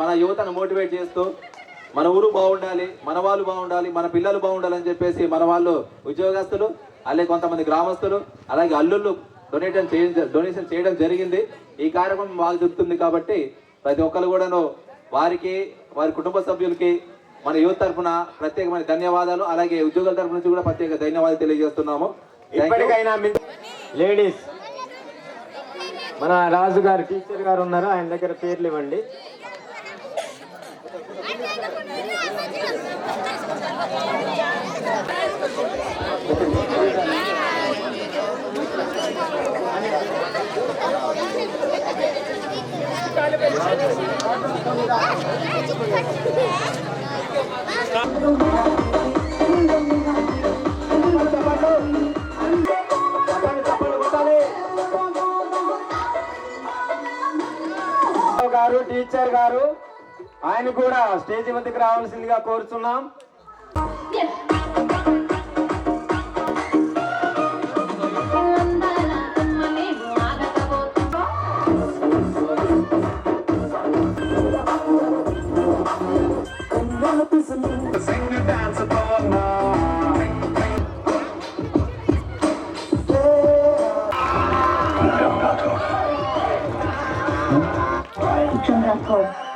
మన యువతను మోటివేట్ చేస్తూ మన ఊరు బాగుండాలి మన వాళ్ళు బాగుండాలి మన పిల్లలు బాగుండాలని చెప్పేసి మన వాళ్ళు ఉద్యోగస్తులు అలాగే కొంతమంది గ్రామస్తులు అలాగే అల్లుళ్ళు డొనేషన్ చేయ డొనేషన్ చేయడం జరిగింది. ఈ కార్యక్రమం బాగా జరుగుతుంది కాబట్టి ప్రతి ఒక్కరు కూడాను వారికి వారి కుటుంబ సభ్యులకి మన యువత తరఫున ప్రత్యేకమైన ధన్యవాదాలు అలాగే ఉద్యోగుల తరఫు నుంచి కూడా ప్రత్యేక ధన్యవాదాలు తెలియజేస్తున్నాము. ఇప్పటికైనా లేడీస్ మన రాజు గారు టీచర్ గారు ఉన్నారు ఆయన దగ్గర పేర్లు ఇవ్వండి. గారు టీచర్ గారు ఆయన కూడా స్టేజ్ మీదకి రావాల్సిందిగా కోరుతున్నాం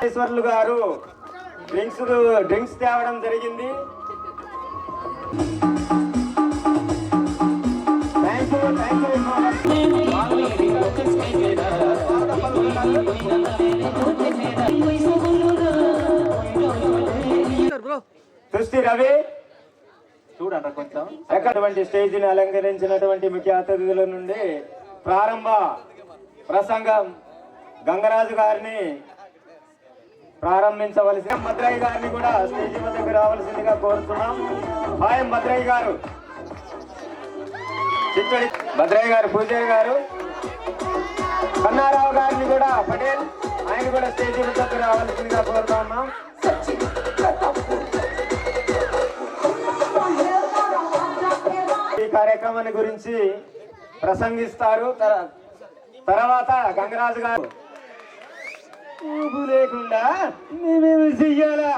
ఈశ్వర్లు గారు డ్రింక్స్ డ్రింక్స్ తేవడం జరిగింది. సృష్టి రవి. చూడండి కొంచెం. అటువంటి స్టేజిని అలంకరించినటువంటి ముఖ్య అతిథుల నుండి ప్రారంభ ప్రసంగం. గంగరాజు గారిని ప్రారంభించవలసి భద్రయ్య గారిని కూడా స్టేజి వద్దకు రావాల్సిందిగా కోరుతున్నాం. హాయ్ భద్రయ్య గారు. చిత్తడి భద్రయ్య గారు పూజయ్య గారు. కన్నారావు గారిని కూడా పటేల్ ఆయన కూడా స్టేజి వద్దకు రావాల్సిందిగా కోరుతా ఉన్నాం. ఈ కార్యక్రమాన్ని గురించి ప్రసంగిస్తారు. తర- తర్వాత గంగరాజు గారు. ఊపు లేకుండా మేమేమి చెయ్యాలా.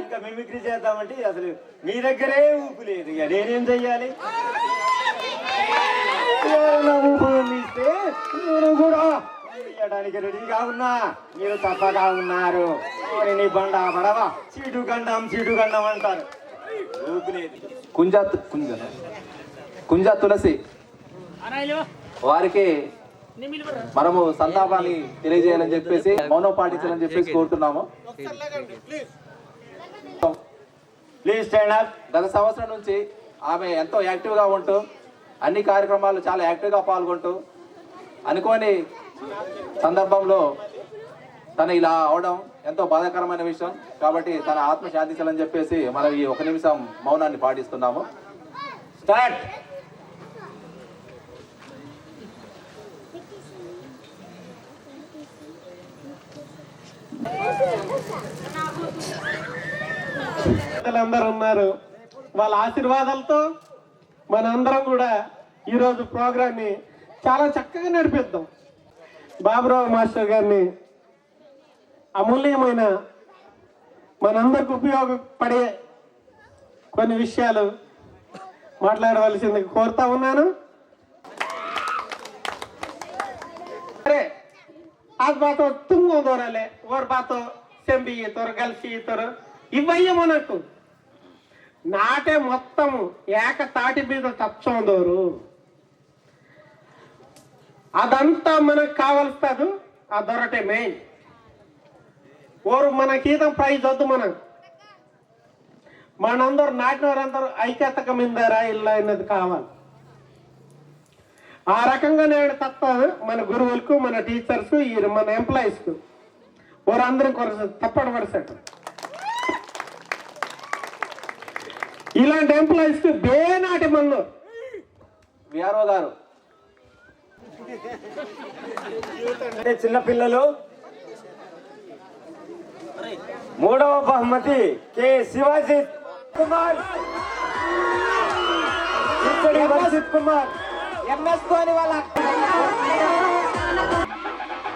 ఇంకా మిమిక్రీ చేద్దామంటే అసలు మీ దగ్గరే ఊపు లేదు. ఇక నేనేం చెయ్యాలి? ఎవరైనా ఊపు అందిస్తే నేను కూడా ఇయ్యడానికి రెడీగా ఉన్నా. మీరు తప్పగా ఉన్నారు. నీ బండ పడవ చీటు గండం చీటు గండం అంటారు. ఊపు లేదు. కుంజ కుంజ కుంజ తులసి. వారికి మనము సంతాపాన్ని తెలియజేయాలని చెప్పేసి మౌనం పాటించాలని చెప్పేసి కోరుతున్నాము. ప్లీజ్ స్టాండ్ అప్ గత సంవత్సరం నుంచి ఆమె ఎంతో యాక్టివ్గా ఉంటూ అన్ని కార్యక్రమాలు చాలా యాక్టివ్గా పాల్గొంటూ అనుకోని సందర్భంలో తను ఇలా అవడం ఎంతో బాధాకరమైన విషయం. కాబట్టి తన ఆత్మ శాంతించాలని చెప్పేసి మనం ఈ ఒక నిమిషం మౌనాన్ని పాటిస్తున్నాము. స్టార్ట్ పెద్దలందరూ ఉన్నారు. వాళ్ళ ఆశీర్వాదాలతో మనందరం కూడా ఈరోజు ప్రోగ్రాన్ని చాలా చక్కగా నడిపిద్దాం. బాబురావు మాస్టర్ గారిని అమూల్యమైన మనందరికి ఉపయోగపడే కొన్ని విషయాలు మాట్లాడవలసింది కోరుతా ఉన్నాను. आज बात तुम దూరాలే ఓర్ బాతో సెంబి ఈతరు కలిసి ఈతరు ఇవయ్య మనకు నాటే మొత్తము ఏక తాటి మీద తచ్చోందోరు అదంతా మనకు కావలస్తుంది ఆ దొరటే మెయిన్ ఓరు మనకీదం ప్రైజ్ వద్దు మనం మనందరూ నాటినవారందరూ ఐక్యతక మిందారా ఇల్లా అన్నది కావాలి ఆ రకంగా నేను తప్ప మన గురువులకు మన టీచర్స్ ఈ మన ఎంప్లాయీస్కు వారందరం కొరస తప్పడు పడసాడు ఇలాంటి ఎంప్లాయీస్ బేనాటి మన్ను విఆర్ఓ గారు. చిన్నపిల్లలు మూడవ బహుమతి కె శివాజీ కుమార్. కుమార్. ఎంఎస్ ధోని వాళ్ళ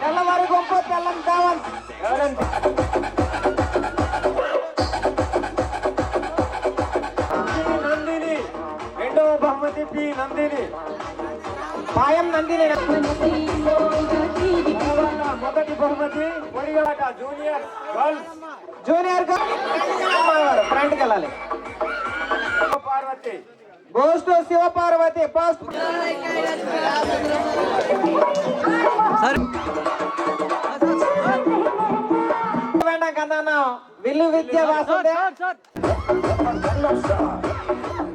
తెల్లవారి గొప్ప తెల్లం కావాలి. ఎవరండి. నందిని రెండవ బహుమతి పి నందిని. పాయం నందిని. మొదటి బహుమతి ఒడిగలాట జూనియర్ గర్ల్స్. జూనియర్ ఫ్రంట్కి వెళ్ళాలి. పార్వతి. గోస్ట్ శివ పార్వతి ఫస్ట్ వేண்டாం కదా విల్లు విద్య వాసుదే కూర్చున్నాం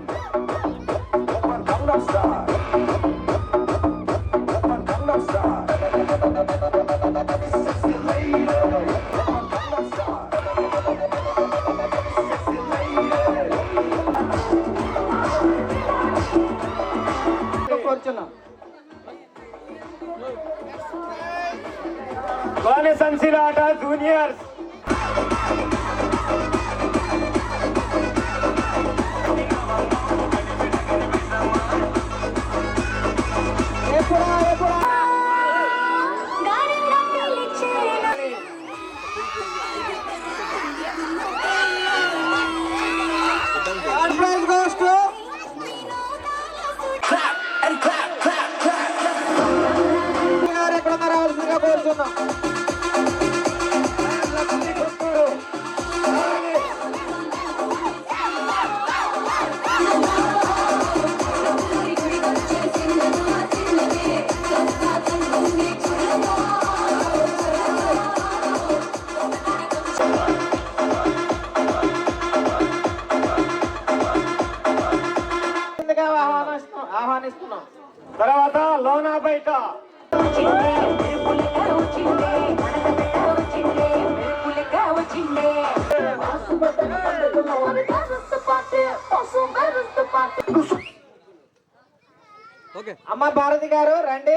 అమ్మ భారతి గారు రండి.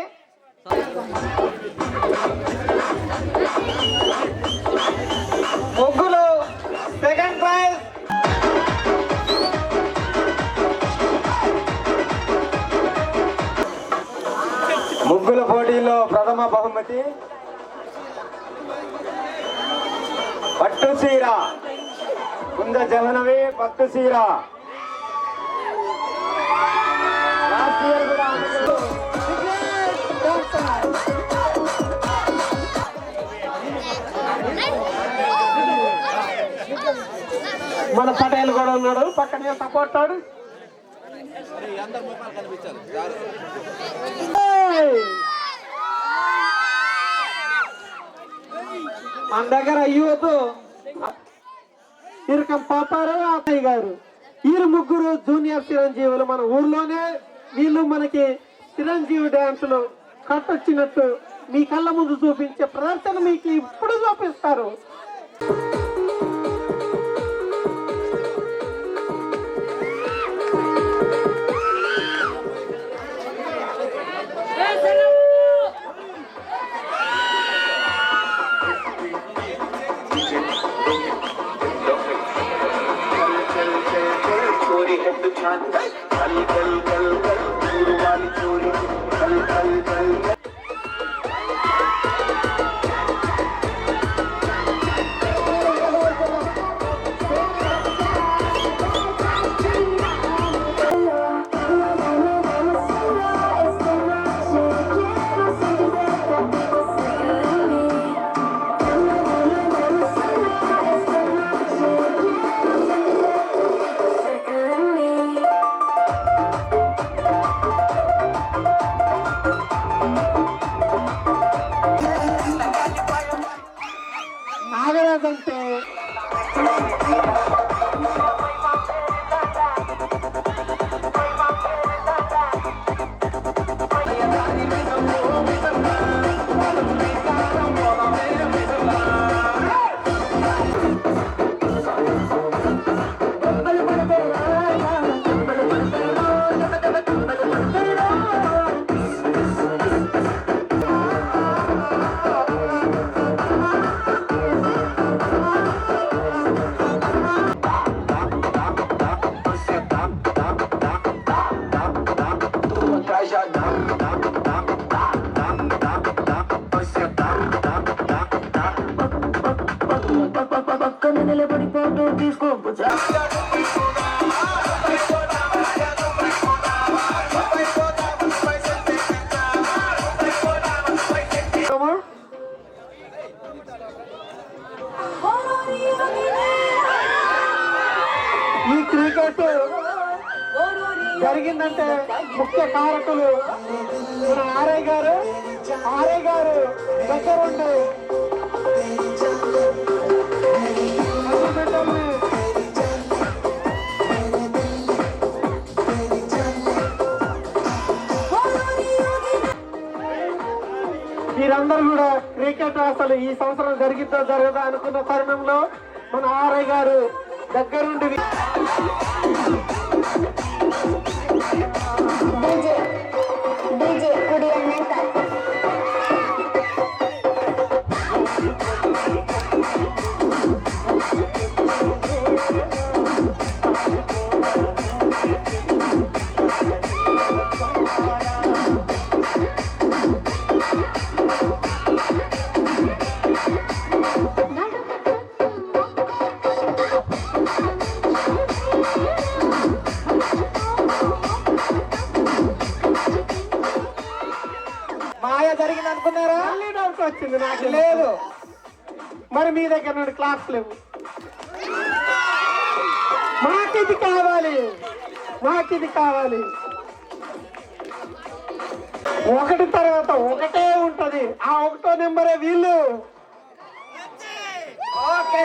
ముగ్గులు సెకండ్ ప్రైజ్ ముగ్గుల పోటీలో ప్రథమ బహుమతి పట్టు సీర కుంద జవనవి పట్టు సీర మన పటేల్ కూడా ఉన్నాడు. పక్కనే సపోర్ట్ ఆడు మన దగ్గర యూత్ ఇరకం పాపారు అత్తయ్య గారు. వీరు ముగ్గురు జూనియర్ చిరంజీవులు మన ఊర్లోనే. వీళ్ళు మనకి చిరంజీవి డ్యాన్సులు కట్టొచ్చినట్టు మీ కళ్ళ ముందు చూపించే ప్రదర్శన మీకు ఇప్పుడు చూపిస్తారు. అందరూ కూడా క్రికెట్ అసలు ఈ సంవత్సరం జరిగిద్దా జరగదా అనుకున్న తరుణంలో మన ఆర్ఐ గారు దగ్గరుండి దగ్గర లేవు మాకిది కావాలి. మాకిది కావాలి. ఒకటి తర్వాత ఒకటే ఉంటది. ఆ ఒకటో నెంబరే వీళ్ళు. ఓకే.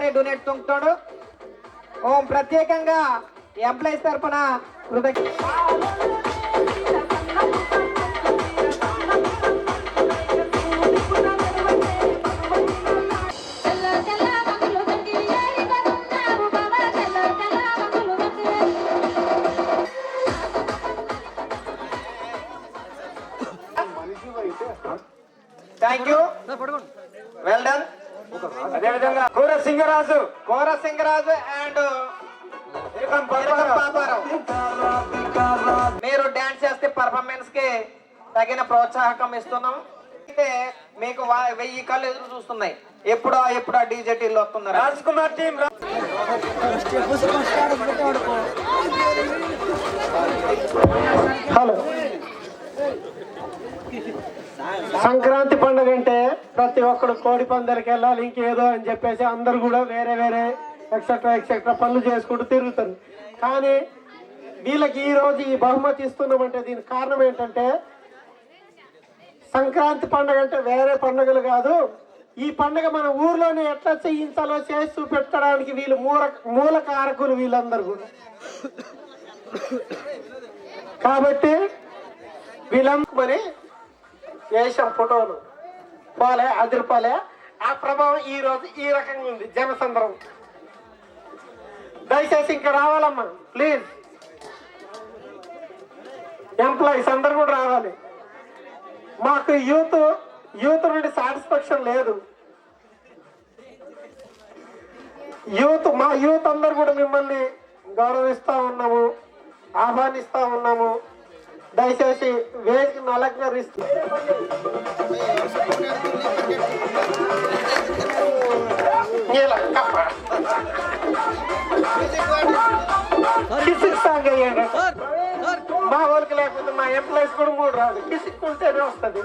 గారే డొనేట్ తొంగుతాడు. ఓం ప్రత్యేకంగా ఎంప్లాయీస్ తరఫున కృతజ్ఞ సింగరాజు కూర సింగరాజు అండ్ మీరు డాన్స్ చేస్తే పర్ఫార్మెన్స్కి తగిన ప్రోత్సాహకం ఇస్తున్నాం. అయితే మీకు వెయ్యి కళ్ళు ఎదురు చూస్తున్నాయి. ఎప్పుడో ఎప్పుడో డీజే టీలు వస్తున్నారు? Raj Kumar team hello. Sankranti పండుగ అంటే ప్రతి ఒక్కడు కోడి పందాలకి వెళ్ళాలి ఇంకేదో అని చెప్పేసి అందరు కూడా వేరే వేరే ఎక్సెట్రా ఎక్సెట్రా పనులు చేసుకుంటూ తిరుగుతారు. కానీ వీళ్ళకి ఈరోజు ఈ బహుమతి ఇస్తున్నామంటే దీనికి కారణం ఏంటంటే సంక్రాంతి పండుగ అంటే వేరే పండుగలు కాదు. ఈ పండుగ మన ఊర్లోనే ఎట్లా చేయించాలో చేసి చూపెట్టడానికి వీళ్ళు మూల మూల కారకులు వీళ్ళందరూ కూడా. కాబట్టి వీళ్ళమ్మని వేషం ఫోటోలు. పోలే అదిరిపోలే. ఆ ప్రభావం ఈ రోజు ఈ రకంగా ఉంది జనసంద్రం. దయచేసి ఇంకా రావాలమ్మా ప్లీజ్ ఎంప్లాయీస్ అందరు కూడా రావాలి. మాకు యూత్ యూత్ నుండి సాటిస్ఫాక్షన్ లేదు. యూత్ మా యూత్ అందరు కూడా మిమ్మల్ని గౌరవిస్తూ ఉన్నాము ఆహ్వానిస్తూ ఉన్నాము. దయచేసి వేసి అలంకరిస్తూ కిసిక్ సాంగ్ వేయండి. మా ఊరికి లేకపోతే మా ఎంప్లాయీస్ కూడా మూడు రాదు కిసిక్కుంటేనే వస్తుంది